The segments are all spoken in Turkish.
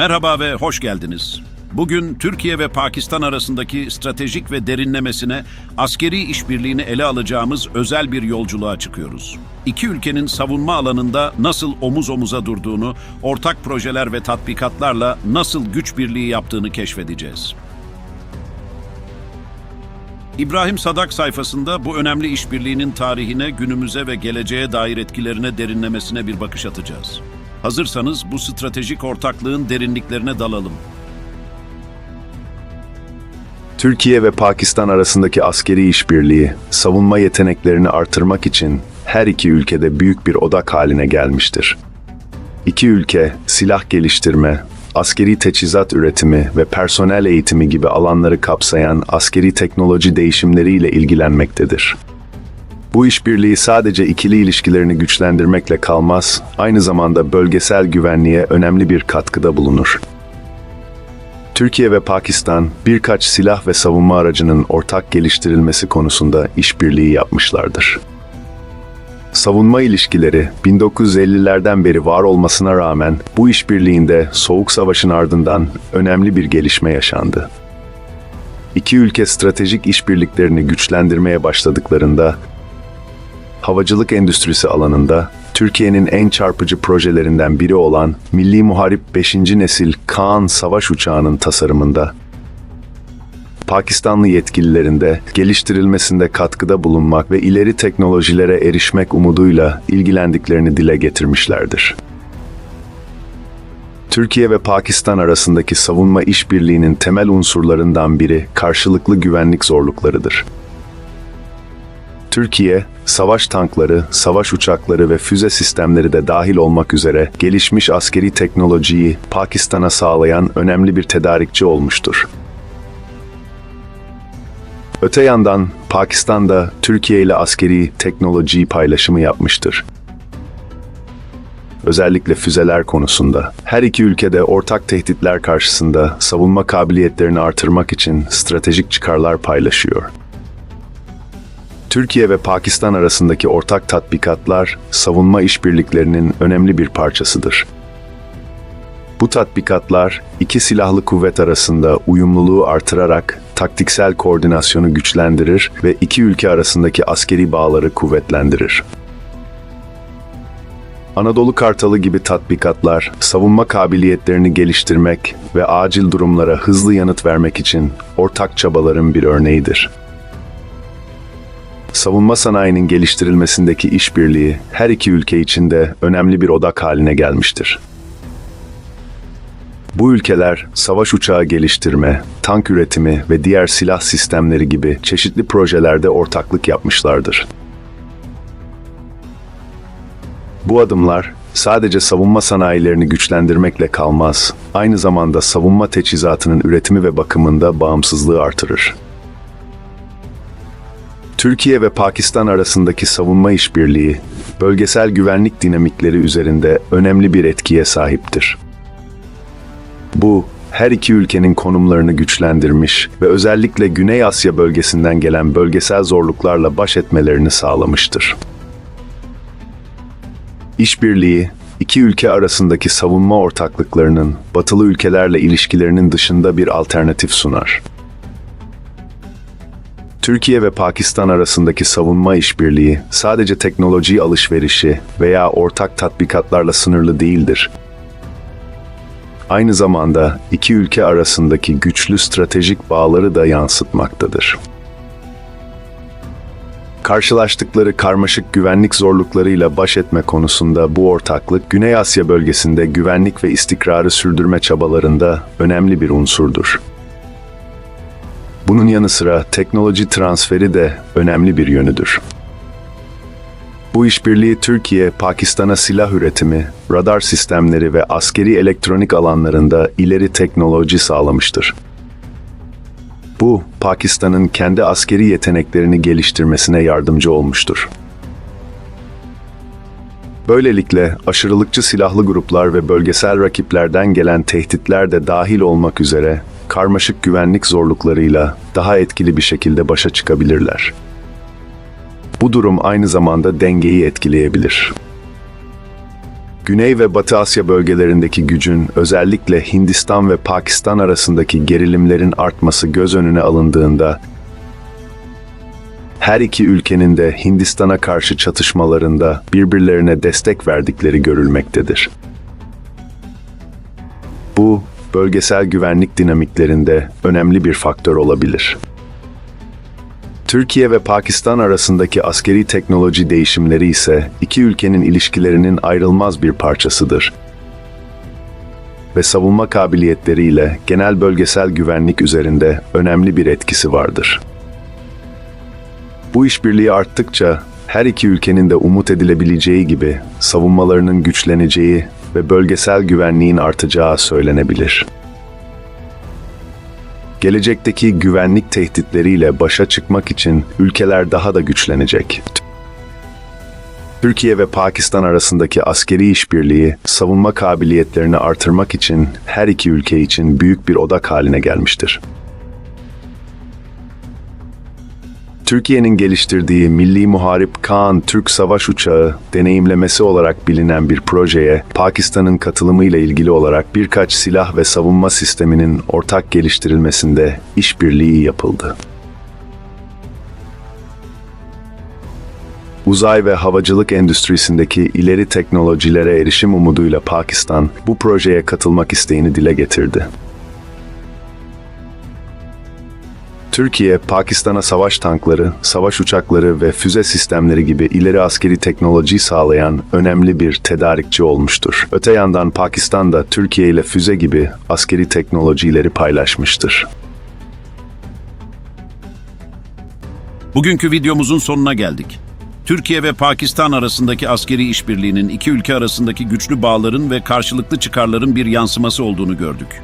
Merhaba ve hoş geldiniz. Bugün Türkiye ve Pakistan arasındaki stratejik ve derinlemesine askeri işbirliğini ele alacağımız özel bir yolculuğa çıkıyoruz. İki ülkenin savunma alanında nasıl omuz omuza durduğunu, ortak projeler ve tatbikatlarla nasıl güç birliği yaptığını keşfedeceğiz. İbrahim Sadak sayfasında bu önemli işbirliğinin tarihine, günümüze ve geleceğe dair etkilerine derinlemesine bir bakış atacağız. Hazırsanız bu stratejik ortaklığın derinliklerine dalalım. Türkiye ve Pakistan arasındaki askeri işbirliği, savunma yeteneklerini artırmak için her iki ülkede büyük bir odak haline gelmiştir. İki ülke silah geliştirme, askeri teçhizat üretimi ve personel eğitimi gibi alanları kapsayan askeri teknoloji değişimleriyle ilgilenmektedir. Bu işbirliği sadece ikili ilişkilerini güçlendirmekle kalmaz, aynı zamanda bölgesel güvenliğe önemli bir katkıda bulunur. Türkiye ve Pakistan birkaç silah ve savunma aracının ortak geliştirilmesi konusunda işbirliği yapmışlardır. Savunma ilişkileri 1950'lerden beri var olmasına rağmen bu işbirliğinde Soğuk Savaş'ın ardından önemli bir gelişme yaşandı. İki ülke stratejik işbirliklerini güçlendirmeye başladıklarında havacılık endüstrisi alanında Türkiye'nin en çarpıcı projelerinden biri olan Milli Muharip 5. nesil Kaan savaş uçağının tasarımında Pakistanlı yetkililerin de geliştirilmesinde katkıda bulunmak ve ileri teknolojilere erişmek umuduyla ilgilendiklerini dile getirmişlerdir. Türkiye ve Pakistan arasındaki savunma işbirliğinin temel unsurlarından biri karşılıklı güvenlik zorluklarıdır. Türkiye, savaş tankları, savaş uçakları ve füze sistemleri de dahil olmak üzere gelişmiş askeri teknolojiyi Pakistan'a sağlayan önemli bir tedarikçi olmuştur. Öte yandan Pakistan da Türkiye ile askeri teknoloji paylaşımı yapmıştır. Özellikle füzeler konusunda. Her iki ülkede ortak tehditler karşısında savunma kabiliyetlerini artırmak için stratejik çıkarlar paylaşıyor. Türkiye ve Pakistan arasındaki ortak tatbikatlar savunma işbirliklerinin önemli bir parçasıdır. Bu tatbikatlar iki silahlı kuvvet arasında uyumluluğu artırarak taktiksel koordinasyonu güçlendirir ve iki ülke arasındaki askeri bağları kuvvetlendirir. Anadolu Kartalı gibi tatbikatlar, savunma kabiliyetlerini geliştirmek ve acil durumlara hızlı yanıt vermek için ortak çabaların bir örneğidir. Savunma sanayinin geliştirilmesindeki işbirliği her iki ülke için de önemli bir odak haline gelmiştir. Bu ülkeler savaş uçağı geliştirme, tank üretimi ve diğer silah sistemleri gibi çeşitli projelerde ortaklık yapmışlardır. Bu adımlar sadece savunma sanayilerini güçlendirmekle kalmaz, aynı zamanda savunma teçhizatının üretimi ve bakımında bağımsızlığı artırır. Türkiye ve Pakistan arasındaki savunma işbirliği, bölgesel güvenlik dinamikleri üzerinde önemli bir etkiye sahiptir. Bu, her iki ülkenin konumlarını güçlendirmiş ve özellikle Güney Asya bölgesinden gelen bölgesel zorluklarla baş etmelerini sağlamıştır. İşbirliği, iki ülke arasındaki savunma ortaklıklarının batılı ülkelerle ilişkilerinin dışında bir alternatif sunar. Türkiye ve Pakistan arasındaki savunma işbirliği sadece teknoloji alışverişi veya ortak tatbikatlarla sınırlı değildir. Aynı zamanda iki ülke arasındaki güçlü stratejik bağları da yansıtmaktadır. Karşılaştıkları karmaşık güvenlik zorluklarıyla baş etme konusunda bu ortaklık, Güney Asya bölgesinde güvenlik ve istikrarı sürdürme çabalarında önemli bir unsurdur. Bunun yanı sıra teknoloji transferi de önemli bir yönüdür. Bu işbirliği Türkiye, Pakistan'a silah üretimi, radar sistemleri ve askeri elektronik alanlarında ileri teknoloji sağlamıştır. Bu, Pakistan'ın kendi askeri yeteneklerini geliştirmesine yardımcı olmuştur. Böylelikle aşırılıkçı silahlı gruplar ve bölgesel rakiplerden gelen tehditler de dahil olmak üzere karmaşık güvenlik zorluklarıyla daha etkili bir şekilde başa çıkabilirler. Bu durum aynı zamanda dengeyi etkileyebilir. Güney ve Batı Asya bölgelerindeki gücün özellikle Hindistan ve Pakistan arasındaki gerilimlerin artması göz önüne alındığında her iki ülkenin de Hindistan'a karşı çatışmalarında birbirlerine destek verdikleri görülmektedir. Bu, bölgesel güvenlik dinamiklerinde önemli bir faktör olabilir. Türkiye ve Pakistan arasındaki askeri teknoloji değişimleri ise iki ülkenin ilişkilerinin ayrılmaz bir parçasıdır ve savunma kabiliyetleriyle genel bölgesel güvenlik üzerinde önemli bir etkisi vardır. Bu işbirliği arttıkça her iki ülkenin de umut edilebileceği gibi savunmalarının güçleneceği ve bölgesel güvenliğin artacağı söylenebilir. Gelecekteki güvenlik tehditleriyle başa çıkmak için ülkeler daha da güçlenecek. Türkiye ve Pakistan arasındaki askeri işbirliği savunma kabiliyetlerini artırmak için her iki ülke için büyük bir odak haline gelmiştir. Türkiye'nin geliştirdiği Milli Muharip Kaan Türk Savaş Uçağı deneyimlemesi olarak bilinen bir projeye Pakistan'ın katılımıyla ilgili olarak birkaç silah ve savunma sisteminin ortak geliştirilmesinde işbirliği yapıldı. Uzay ve havacılık endüstrisindeki ileri teknolojilere erişim umuduyla Pakistan bu projeye katılmak isteğini dile getirdi. Türkiye, Pakistan'a savaş tankları, savaş uçakları ve füze sistemleri gibi ileri askeri teknoloji sağlayan önemli bir tedarikçi olmuştur. Öte yandan Pakistan da Türkiye ile füze gibi askeri teknolojileri paylaşmıştır. Bugünkü videomuzun sonuna geldik. Türkiye ve Pakistan arasındaki askeri işbirliğinin iki ülke arasındaki güçlü bağların ve karşılıklı çıkarların bir yansıması olduğunu gördük.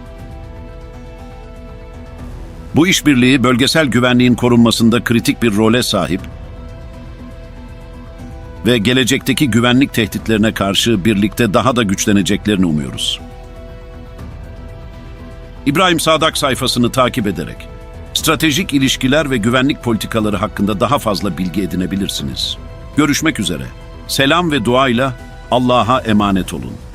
Bu işbirliği bölgesel güvenliğin korunmasında kritik bir role sahip ve gelecekteki güvenlik tehditlerine karşı birlikte daha da güçleneceklerini umuyoruz. İbrahim Sadak sayfasını takip ederek stratejik ilişkiler ve güvenlik politikaları hakkında daha fazla bilgi edinebilirsiniz. Görüşmek üzere. Selam ve duayla Allah'a emanet olun.